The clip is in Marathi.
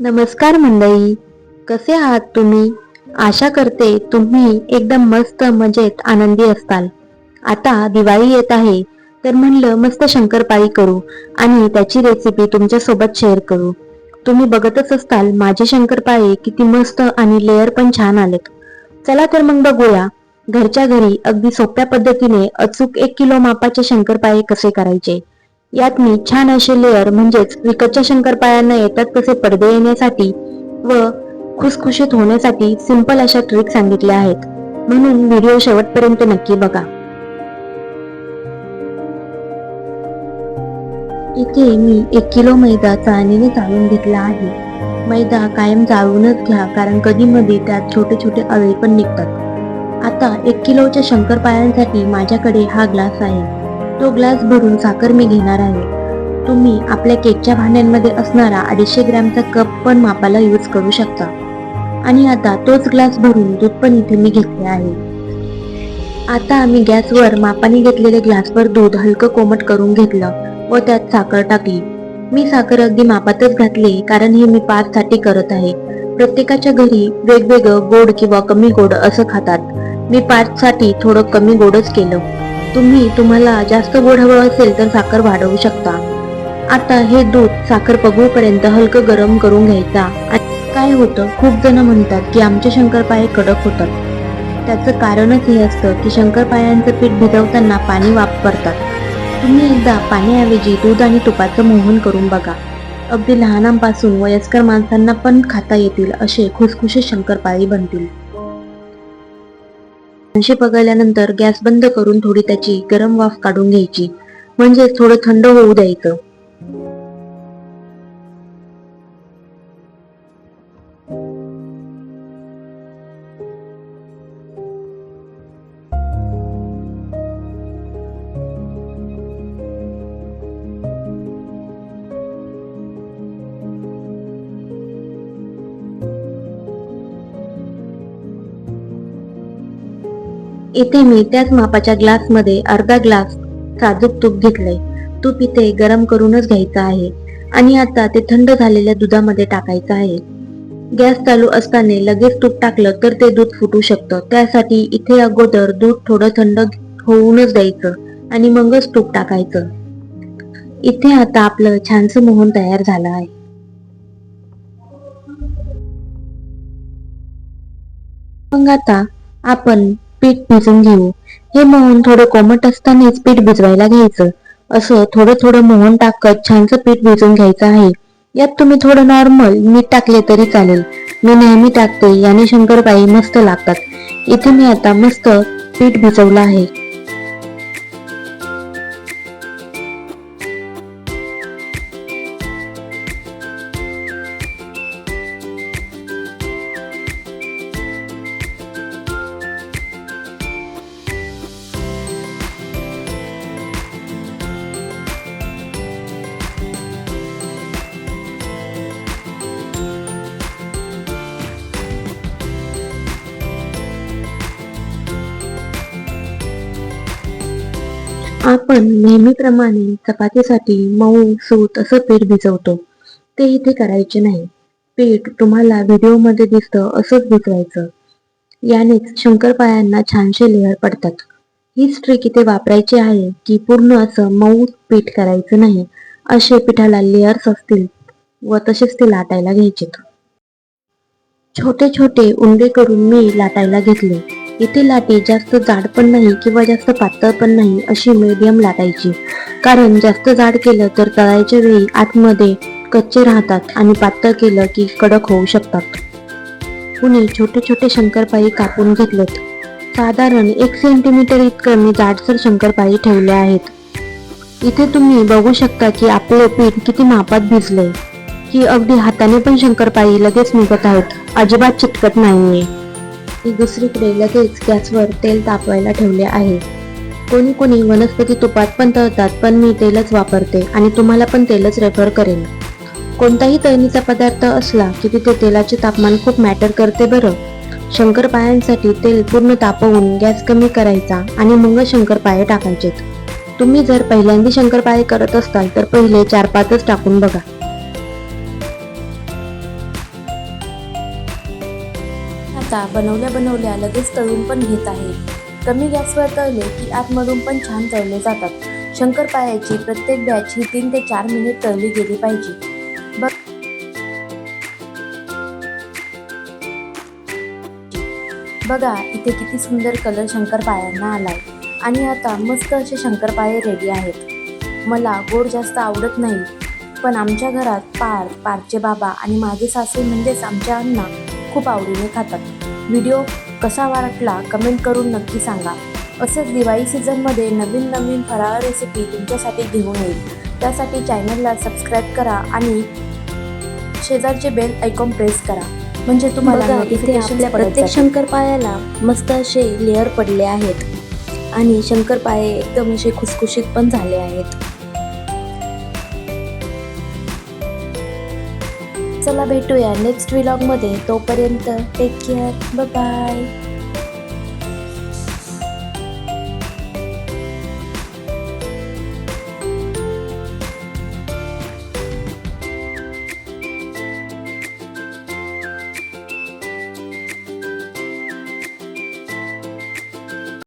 नमस्कार मंडळी. कसे आहात तुम्ही? आशा करते तुम्ही एकदम मस्त मजेत आनंदी असताल. आता दिवाळी येत आहे. तर म्हणलं मस्त शंकरपाळी करू आणि त्याची रेसिपी तुमच्यासोबत शेअर करू. तुम्ही बघतच असताल माझे शंकरपाळी किती मस्त आणि लेअर पण छान आलेत. चला तर मग बघूया. घरच्या घरी अगदी सोप्या पद्धतीने अचूक एक किलो मापाचे शंकरपाळे कसे करायचे? यात मी छान असे लेअर म्हणजेच विकतच्या शंकरपाळ्यांना येतात तसे पडदे येण्यासाठी व खुसखुशीत होण्यासाठी सिंपल अशा ट्रिक सांगितल्या आहेत. म्हणून व्हिडिओ शेवटपर्यंत नक्की बघा. इथे मी एक किलो मैदा चाळणीने चाळून घेतला आहे. मैदा कायम चाळूनच घ्या कारण कधी मध्ये त्यात छोटे छोटे अळे पण निघतात. आता एक किलोच्या शंकरपाळ्यांसाठी माझ्याकडे हा ग्लास आहे. तो ग्लास भरून साखर मी घेणार आहे. तुम्ही आपल्या केकच्या भांड्यांमध्ये असणारा अडीचशे ग्रॅमचा कप पण मापाला यूज करू शकता. आणि आता तोच ग्लास भरून दूध पण इथे मी घेतले आहे. आता आम्ही गॅसवर मापाने घेतलेले ग्लासवर दूध हलकं कोमट करून घेतलं व त्यात साखर टाकली. मी साखर अगदी मापातच घातली कारण हे मी पाच साठी करत आहे. प्रत्येकाच्या घरी वेगवेगळं गोड किंवा कमी गोड असं खातात. मी पाच साठी थोडं कमी गोडच केलं. तुम्ही तुम्हाला जास्त गोड हवं असेल तर साखर वाढवू शकता. आता हे दूध साखर पगूपर्यंत हलकं गरम करून घ्यायचा. काय होतं? खूप जण म्हणतात की आमचे शंकरपाळे कडक होतात. त्याचं कारणच हे असतं की शंकरपाळ्यांचं पीठ भिजवताना पाणी वापरतात. तुम्ही एकदा पाण्याऐवजी दूध आणि तुपाचं मोहन करून बघा. अगदी लहानांपासून वयस्कर माणसांना पण खाता येतील असे खुसखुशीत शंकरपाळी बनतील. अशी पगळल्यानंतर गॅस बंद करून थोडी त्याची गरम वाफ काढून घ्यायची. म्हणजे थोडं थंड होऊ द्यायचं. इथे मी त्याच मापाच्या ग्लासमध्ये अर्धा ग्लास साजूक तूप घेतलंय. तूप इथे गरम करूनच घ्यायचं आहे. आणि आता ते थंड झालेल्या दुधामध्ये टाकायचं आहे. गॅस चालू असताना लगेच तूप टाकलं तर ते दूध फुटू शकतं. त्यासाठी इथे अगोदर दूध थोडं थंड होऊनच द्यायचं आणि मगच तूप टाकायचं. इथे आता आपलं छानसं मोहन तयार झालं आहे. मग आता आपण पीठ भिजून घेऊ. हे मोहन थोडं कोमट असतानाच पीठ भिजवायला घ्यायचं. असं थोडं थोडं मोहन टाकत छानसं पीठ भिजून घ्यायचं आहे. यात तुम्ही थोडं नॉर्मल मीठ टाकले तरी चालेल. मी नेहमी टाकते याने शंकरबाई मस्त लागतात. इथे मी आता मस्त पीठ भिजवलं आहे. आपण नेहमीप्रमाणे चपातीसाठी मऊ सूत असं पीठ भिजवतो. ते इथे करायचे नाही. पीठ तुम्हाला व्हिडिओमध्ये दिसतं असंच भिजवायचं. यानेच शंकरपाळ्यांना छानसे लेअर पडतात. हीच ट्रिक इथे वापरायची आहे की पूर्ण असं मऊ पीठ करायचं नाही. असे पिठाला लेअर्स असतील व तसेच ते लाटायला घ्यायचेत. छोटे छोटे उंडे करून मी लाटायला घेतले. इथे लाटी जास्त जाड पण नाही किंवा जास्त पातळ पण नाही अशी मीडियम लाटायची. कारण जास्त जाड केलं तर तळायच्या वेळी आतमध्ये कच्चे राहतात आणि पातळ केलं की कडक होऊ शकतात. कुणी छोटे छोटे शंकरपाळी कापून घेतलेत. साधारण एक सेंटीमीटर इतकं मी जाडसर शंकरपाळी ठेवले आहेत. इथे तुम्ही बघू शकता की आपले पीठ किती मापात भिजले की अगदी हाताने पण शंकरपाळी लगेच निघत आहेत. अजिबात चिटकत नाहीये. मी दुसरीकडे लगेच गॅसवर तेल तापवायला ठेवले आहे. कोणी कोणी वनस्पती तुपात पण तळतात पण मी तेलच वापरते आणि तुम्हाला पण तेलच रेफर करेन. कोणताही तळणीचा पदार्थ असला की तिथे तेलाचे तापमान खूप मॅटर करते बरं. शंकरपायांसाठी तेल पूर्ण तापवून गॅस कमी करायचा आणि मग शंकरपाळे टाकायचेत. तुम्ही जर पहिल्यांदा शंकरपाळे करत असाल तर पहिले चार पाचच टाकून बघा. आता बनवल्या बनवल्या लगेच तळून पण घेत आहे. कमी गॅसवर तळले की आतमधून पण छान तळले जातात. शंकरपाळ्याची प्रत्येक बॅच ही तीन ते चार मिनिट तळली गेली पाहिजे. बघ बघा इथे किती सुंदर कलर शंकरपाळ्यांना आलाय. आणि आता मस्त असे शंकरपाळे रेडी आहेत. मला गोड जास्त आवडत नाही. पण आमच्या घरात पार पारचे बाबा आणि माझे सासू म्हणजेच आमच्या अण्णा खूप आवडीने खातात. व्हिडिओ कसा वाटला कमेंट करून नक्की सांगा. असेच दिवाळी सीझनमध्ये नवीन नवीन फराळ रेसिपी तुमच्यासाठी घेऊन येईल. त्यासाठी चॅनलला सबस्क्राईब करा आणि शेजारचे बेल आयकॉन प्रेस करा. म्हणजे तुम्हाला इथे आपल्या प्रत्येक. शंकरपाळ्याला मस्त असे लेअर पडले आहेत. आणि शंकरपाळे एकदम असे खुसखुशीत पण झाले आहेत. चला भेटूया नेक्स्ट व्लॉगमध्ये तोपर्यंत टेक केअर बाय